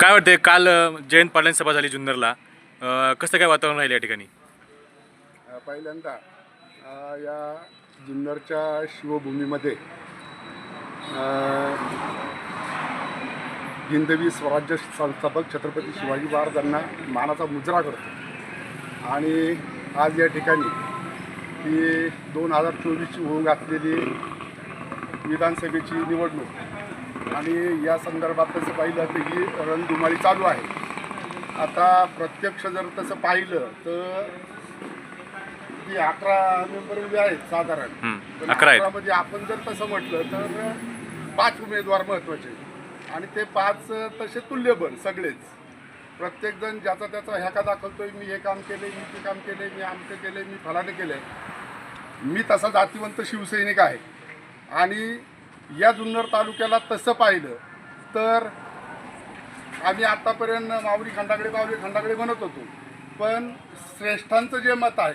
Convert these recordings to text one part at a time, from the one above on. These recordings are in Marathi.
काय वाटते काल अ, जयंत पाटलांची सभा झाली जुन्नरला. अ, कसं काय वातावरण राहिलं या ठिकाणी? अ, पहिल्यांदा अ, या जुन्नरच्या शिवभूमीमध्ये अ, हिंदवी स्वराज्य संस्थापक छत्रपती शिवाजी महाराजांना मानाचा मुजरा करतो. आणि आज या ठिकाणी ही दोन हजार चोवीसची होऊन घातलेली विधानसभेची निवडणूक आणि या संदर्भात तसं पाहिलं तर ही रणधुमाळी चालू आहे. आता प्रत्यक्ष जर तसं पाहिलं तर ती अकरा मेंबर उभे आहेत साधारण. अकरामध्ये आपण जर तसं म्हटलं तर पाच उमेदवार महत्त्वाचे. आणि ते पाच तसे तुल्यबळ सगळेच. प्रत्येकजण ज्याचा त्याचा ह्याका दाखवतोय मी हे काम केले मी ते काम केले मी आमचं केले मी फलाने केले मी तसा जातीवंत शिवसैनिक आहे. आणि या जुन्नर तालुक्याला तसं पाहिलं तर आम्ही आत्तापर्यंत माऊली खंडाकडे माऊली खंडाकडे म्हणत होतो. पण श्रेष्ठांचं जे मत आहे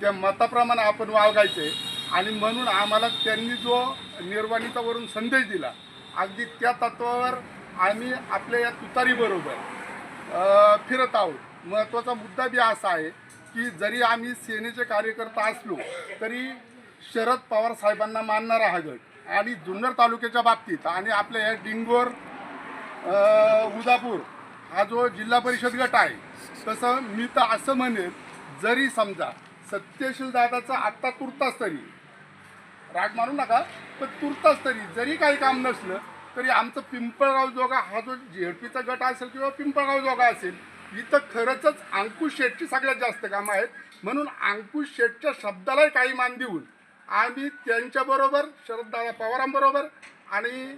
त्या मताप्रमाणे आपण वावगायचे. आणि म्हणून आम्हाला त्यांनी जो निर्वाणितावरून संदेश दिला अगदी त्या तत्वावर आम्ही आपल्या या तुतारीबरोबर फिरत आहोत. महत्त्वाचा मुद्दा बी असा आहे की जरी आम्ही सेनेचे कार्यकर्ता असलो तरी शरद पवार साहेबांना मानणारा हा गट आणि जुन्नर तालुक्याच्या बाबतीत आणि आपल्या या डिंगोर उदापूर हा जो जिल्हा परिषद गट आहे तसं मी तर असं म्हणेन जरी समजा सत्यशील दादाचा आत्ता तुर्तास तरी राग मारू नका पण तुर्तास तरी जरी काही काम नसलं तरी आमचं पिंपळगाव जोगा हा जो झेडपीचा गट असेल किंवा पिंपळगाव जोगा असेल इथं खरंच अंकुश शेठची सगळ्यात जास्त कामं आहेत. म्हणून अंकुश शेठच्या शब्दालाही काही मान देऊन आम्ही त्यांच्याबरोबर शरददादा पवारांबरोबर आणि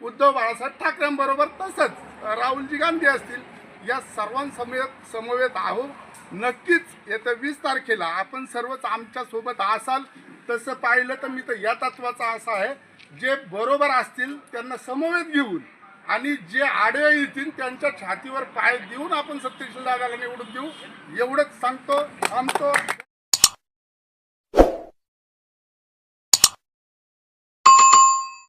उद्धव बाळासाहेब ठाकरेंबरोबर तसंच राहुलजी गांधी असतील या सर्वांसमवेत समवेत आहो नक्कीच येत्या वीस तारखेला आपण सर्वच आमच्यासोबत असाल तसं पाहिलं तर मी तर या तत्वाचा असा आहे जे बरोबर असतील त्यांना समवेत घेऊन आणि जे आडवे येतील त्यांच्या छातीवर पाय देऊन आपण सत्यशील दादाला निवडून देऊ. एवढंच सांगतो थांबतो.